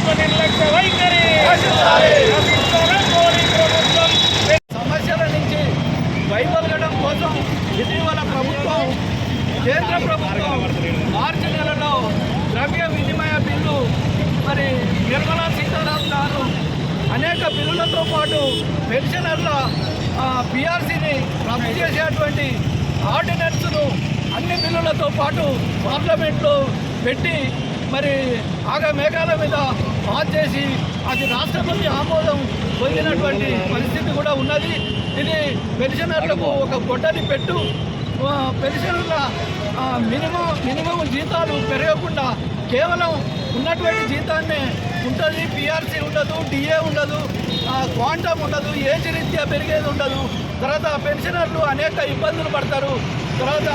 ప్రభుత్వ నిర్లక్ష్య వైఖరి సమస్యల నుంచి వైదొలగడం కోసం ఇటీవల ప్రభుత్వం కేంద్ర ప్రభుత్వం మార్చి నెలలో ద్రవ్య వినిమయ బిల్లు మరి నిర్మలా సీతారామన్ గారు అనేక బిల్లులతో పాటు పెన్షనర్ల పిఆర్సీని రద్దు చేసేటువంటి ఆర్డినెన్స్ను అన్ని బిల్లులతో పాటు పార్లమెంట్లో పెట్టి మరి ఆగ మేఘాల మీద పాస్ చేసి అది రాష్ట్రపతి ఆమోదం పొందినటువంటి పరిస్థితి కూడా ఉన్నది. ఇది పెన్షనర్లకు ఒక గొడ్డని పెట్టు. పెన్షనర్ల మినిమం మినిమం జీతాలు పెరగకుండా కేవలం ఉన్నటువంటి జీతాన్నే ఉంటుంది. పిఆర్సీ ఉండదు డిఏ ఉండదు క్వాంటమ్ ఉండదు ఏజ్ రీత్యా పెరిగేది ఉండదు. తర్వాత పెన్షనర్లు అనేక ఇబ్బందులు పడతారు. తర్వాత